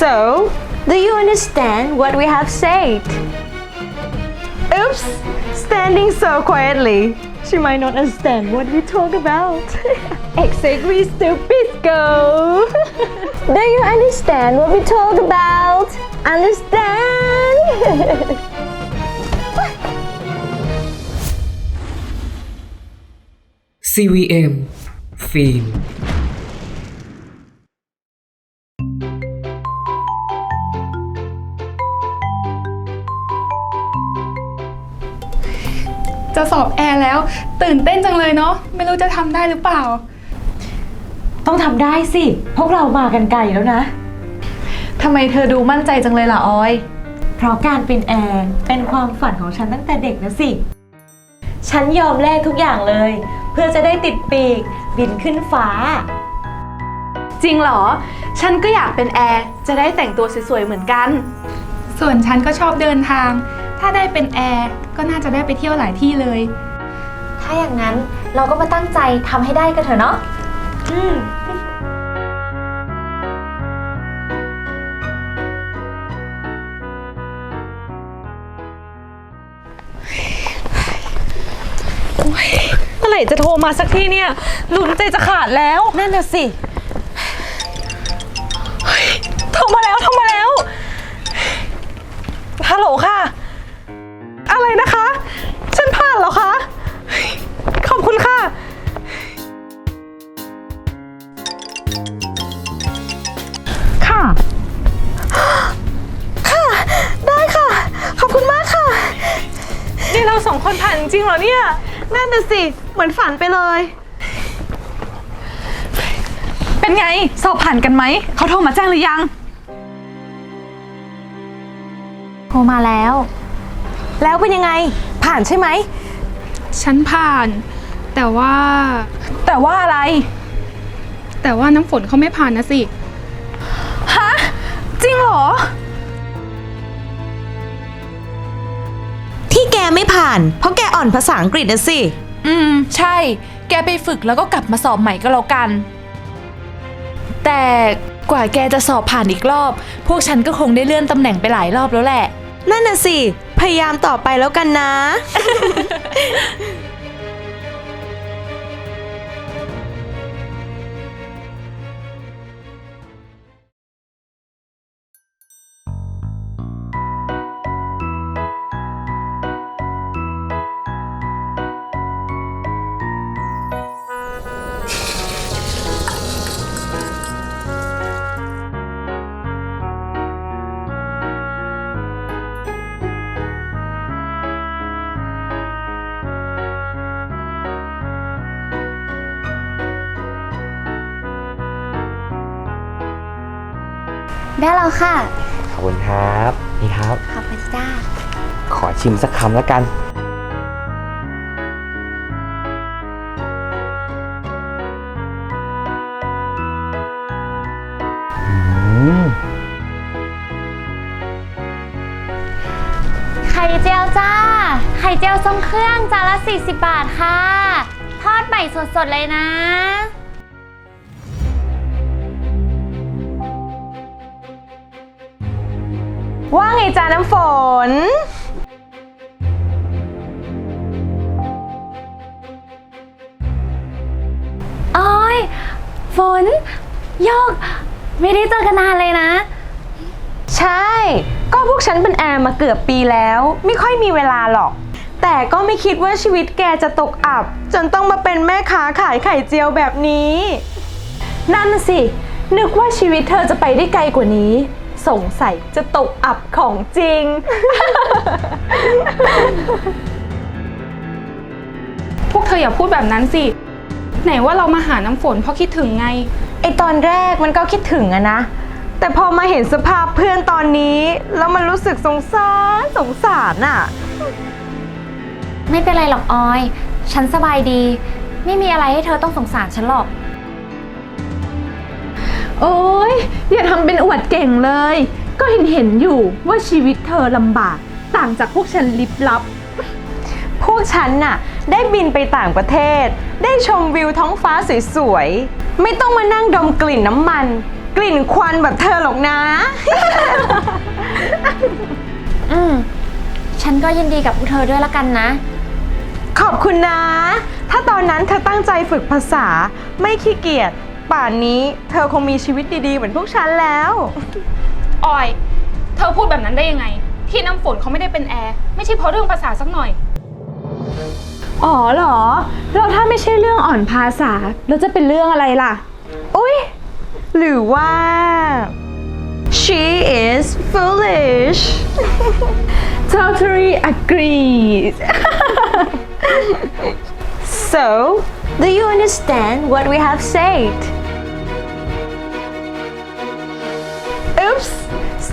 So, do you understand what we have said? Oops, standing so quietly. She might not understand what we talk about. exactly, stupid girl. do you understand what we talk about? Understand? CVM ฟิ จะสอบแอร์แล้ว ตื่นเต้นจังเลยเนาะไม่รู้จะทำได้หรือเปล่า ต้องทำได้สิ พวกเรามากันไกลแล้วนะ ทำไมเธอดูมั่นใจจังเลยล่ะออย เพราะการเป็นแอร์เป็นความฝันของฉันตั้งแต่เด็กนะสิ ฉันยอมแลกทุกอย่างเลย เพื่อจะได้ติดปีก บินขึ้นฟ้า จริงเหรอ ฉันก็อยากเป็นแอร์ จะได้แต่งตัวสวยๆเหมือนกัน ส่วนฉันก็ชอบเดินทาง ถ้าได้เป็นแอร์ก็น่าจะได้ไปเที่ยวหลายที่เลย ถ้าอย่างนั้นเราก็มาตั้งใจทำให้ได้กันเถอะเนาะ อืม เมื่อไหร่จะโทรมาสักทีเนี่ยลุ้นใจจะขาดแล้ว นั่นน่ะสิโทรมาแล้วโทรมาแล้ว ฮัลโหลค่ะ ค่ะ ค่ะ ได้ค่ะ ขอบคุณมากค่ะ นี่เราสองคนผ่านจริงๆเหรอเนี่ย นั่นน่ะสิ เหมือนฝันไปเลย เป็นไง สอบผ่านกันไหม เขาโทรมาแจ้งหรือยัง โทรมาแล้ว แล้วเป็นยังไง ผ่านใช่ไหม ฉันผ่าน แต่ว่า แต่ว่าอะไร แต่ว่าน้ำฝนเขาไม่ผ่านนะสิ ฮะ จริงเหรอ ที่แกไม่ผ่าน เพราะแกอ่อนภาษาอังกฤษนะสิ อืม ใช่ แกไปฝึกแล้วก็กลับมาสอบใหม่ก็แล้วกัน แต่กว่าแกจะสอบผ่านอีกรอบ พวกฉันก็คงได้เลื่อนตำแหน่งไปหลายรอบแล้วแหละ นั่นน่ะสิ พยายามต่อไปแล้วกันนะ ได้แล้วค่ะ ขอบคุณครับ นี่ครับ ขอบคุณจ้า ขอชิมสักคำแล้วกันอืมไข่เจียวจ้า ไข่เจียวทรงเครื่องจานละ 40 บาทค่ะ ทอดใหม่สดๆเลยนะ ว่าไงจ้าน้ำฝน ออย ฝน โยก ไม่ได้เจอกันนานเลยนะ ใช่ ก็พวกฉันเป็นแอร์มาเกือบปีแล้ว ไม่ค่อยมีเวลาหรอก แต่ก็ไม่คิดว่าชีวิตแกจะตกอับ จนต้องมาเป็นแม่ค้าขายไข่เจียวแบบนี้ นั่นน่ะสิ นึกว่าชีวิตเธอจะไปได้ไกลกว่านี้ สงสัยจะตกอับของจริง พวกเธออย่าพูดแบบนั้นสิ ไหนว่าเรามาหาน้ำฝนเพราะคิดถึงไง ไอตอนแรกมันก็คิดถึงอะนะ แต่พอมาเห็นสภาพเพื่อนตอนนี้ แล้วมันรู้สึกสงสารสงสารอะไม่เป็นไรหรอกออย ฉันสบายดี ไม่มีอะไรให้เธอต้องสงสารฉันหรอก โอ้ยอย่าทำเป็นอวดเก่งเลย ก็เห็นเห็นๆอยู่ว่าชีวิตเธอลำบาก ต่างจากพวกฉันลิบลับ พวกฉันน่ะ ได้บินไปต่างประเทศ ได้ชมวิวท้องฟ้าสวยๆ ไม่ต้องมานั่งดมกลิ่นน้ำมัน กลิ่นควันแบบเธอหรอกนะ อืม ฉันก็ยินดีกับพวกเธอด้วยละกันนะ ขอบคุณนะ ถ้าตอนนั้นเธอตั้งใจฝึกภาษาไม่ขี้เกียจ ป่านนี้เธอคงมีชีวิตดีๆ เหมือนพวกฉันแล้ว ออย เธอพูดแบบนั้นได้ยังไง ที่น้ำฝนเขาไม่ได้เป็นแอร์ไม่ใช่เพราะเรื่องภาษาสักหน่อย อ๋อเหรอแล้วถ้าไม่ใช่เรื่องอ่อนภาษาแล้วจะเป็นเรื่องอะไรล่ะ อุ๊ย หรือว่า she is foolish totally agreed So, do you understand what we have said?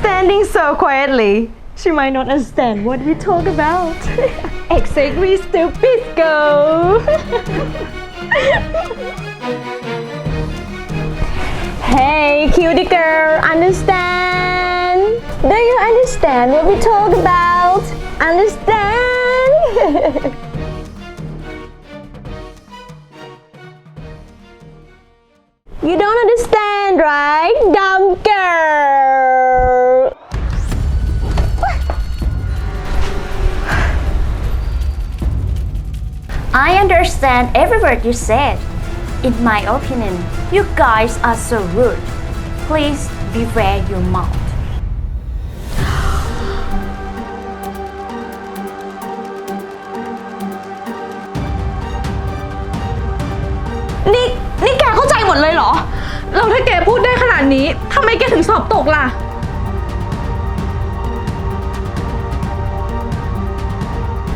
Standing so quietly she might not understand what we talk about exactly stupid girl Hey, cutie girl, understand? Do you understand what we talk about? Understand? understand every word you said. In my opinion, you guys are so rude. Please beware your mouth. นี่นี่แกเข้าใจหมดเลยเหรอ เราถ้าแกพูดได้ขนาดนี้ทำไมแกถึงสอบตกล่ะ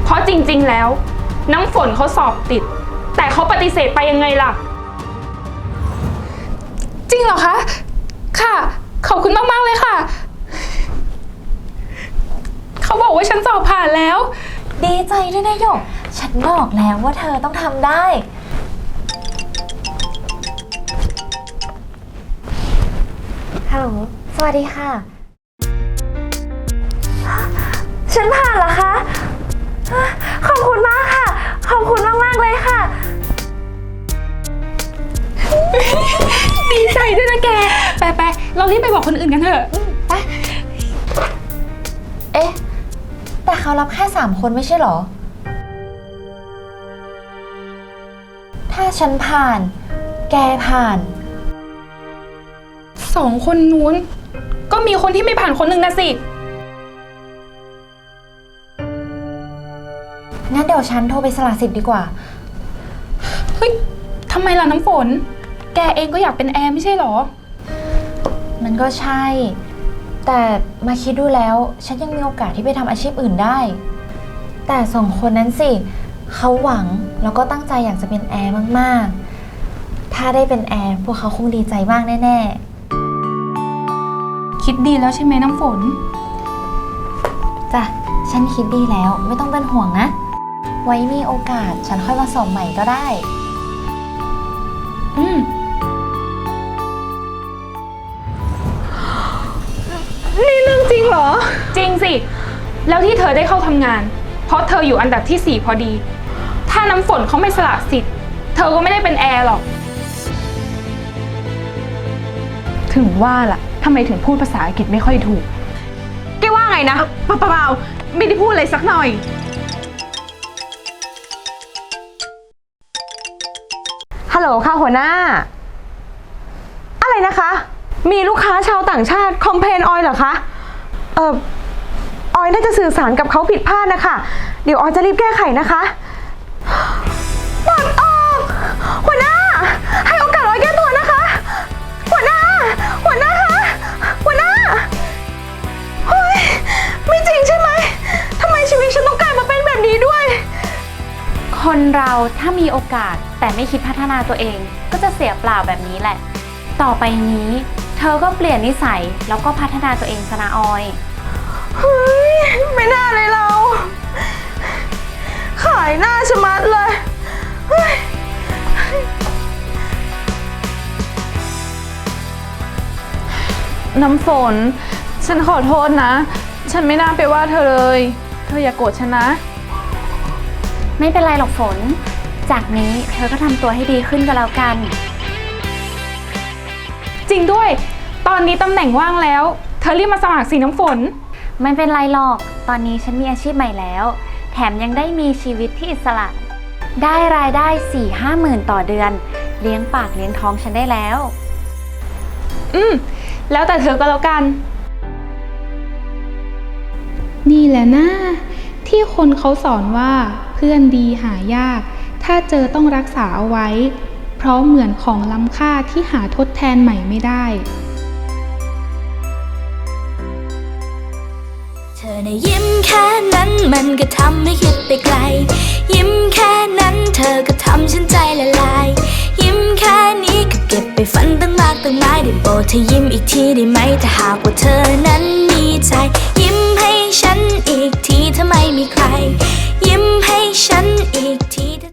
เพราะจริงๆแล้ว น้ำฝนเขาสอบติด แต่เขาปฏิเสธไปยังไงล่ะ จริงเหรอคะ ค่ะ ขอบคุณมาก ๆ เลยค่ะ เขาบอกว่าฉันสอบผ่านแล้ว ดีใจด้วยนะหยก ฉันบอกแล้วว่าเธอต้องทำได้ ฮัลโหล สวัสดีค่ะ ฉันผ่านเหรอคะ ขอบคุณมากค่ะขอบคุณมากๆเลยค่ะ ดีใจด้วยนะแก ไปไปๆเรารีบไปบอกคนอื่นกันเถอะเอ๊ะ แต่เขารับแค่สามคนไม่ใช่เหรอ ถ้าฉันผ่าน แกผ่าน สองคนนู้น ก็มีคนที่ไม่ผ่านคนหนึ่งนะสิ งั้นเดี๋ยวฉันโทรไปสละสิทธิ์ดีกว่า เฮ้ยทำไมล่ะน้ำฝน แกเองก็อยากเป็นแอร์ไม่ใช่เหรอ มันก็ใช่ แต่มาคิดดูแล้ว ฉันยังมีโอกาสที่ไปทำอาชีพอื่นได้ แต่สองคนนั้นสิ เขาหวังแล้วก็ตั้งใจอยากจะเป็นแอร์มาก ๆ ถ้าได้เป็นแอร์พวกเขาคงดีใจมากแน่ คิดดีแล้วใช่ไหมน้ำฝน ๆจ้ะฉันคิดดีแล้วไม่ต้องเป็นห่วงนะ ไว้มีโอกาสฉันค่อยมาสอบใหม่ก็ได้ อืม นี่เรื่องจริงเหรอ จริงสิ แล้วที่เธอได้เข้าทำงาน เพราะเธออยู่อันดับที่ 4 พอดี ถ้าน้ำฝนเขาไม่สละสิทธิ์ เธอก็ไม่ได้เป็นแอร์หรอก ถึงว่าล่ะทำไมถึงพูดภาษาอังกฤษไม่ค่อยถูก แกว่าไงนะเปล่าๆไม่ได้พูดอะไรสักหน่อย ลค่ะหัวหน้า อะไรนะคะ มีลูกค้าชาวต่างชาติคอมเพลนออยเหรอคะ เออออยน่าจะสื่อสารกับเขาผิดพลาดนะคะ เดี๋ยวออยจะรีบแก้ไขนะคะปลดออกหัวหน้า ให้โอกาสออยแก้ตัวนะคะ หัวหน้า หัวหน้าคะ หัวหน้า เฮ้ย ไม่จริงใช่ไหม ทำไมชีวิตฉันต้องกลายมาเป็นแบบนี้ด้วย คนเราถ้ามีโอกาส แต่ไม่คิดพัฒนาตัวเองก็จะเสียเปล่าแบบนี้แหละ ต่อไปนี้ เธอก็เปลี่ยนนิสัยแล้วก็พัฒนาตัวเองสนะออย เฮ้ย ไม่น่าเลยเรา ขายหน้าชะมัดเลยเฮ้ยน้ำฝน ฉันขอโทษนะ ฉันไม่น่าไปว่าเธอเลย เธออย่าโกรธฉันนะ ไม่เป็นไรหรอกฝน จากนี้เธอก็ทำตัวให้ดีขึ้นก็แล้วกัน จริงด้วย ตอนนี้ตำแหน่งว่างแล้ว เธอรีบมาสมัครสีน้ำฝน ไม่เป็นไรหรอก ตอนนี้ฉันมีอาชีพใหม่แล้ว แถมยังได้มีชีวิตที่อิสระ ได้รายได้4ี่ห้าหมื่นต่อเดือน เลี้ยงปากเลี้ยงท้องฉันได้แล้ว อืม แล้วแต่เธอก็แล้วกัน นี่แหละนะที่คนเขาสอนว่าเพื่อนดีหายาก ถ้าเจอต้องรักษาเอาไว้ เพราะเหมือนของล้ำค่าที่หาทดแทนใหม่ไม่ได้ เธอในะยิ้มแค่นั้นมันก็ทำให้คิดไปไกล ยิ้มแค่นั้นเธอก็ทำฉันใจละลาย ยิ้มแค่นี้ก็เก็บไปฝันตั้งมากตั้งหลายได้โปรดเธอยิ้มอีกทีได้ไหมถ้าหากว่าเธอนั้นมีใจ ยิ้มให้ฉันอีกทีถ้าไม่มีใคร ยิ้มให้ฉันอีก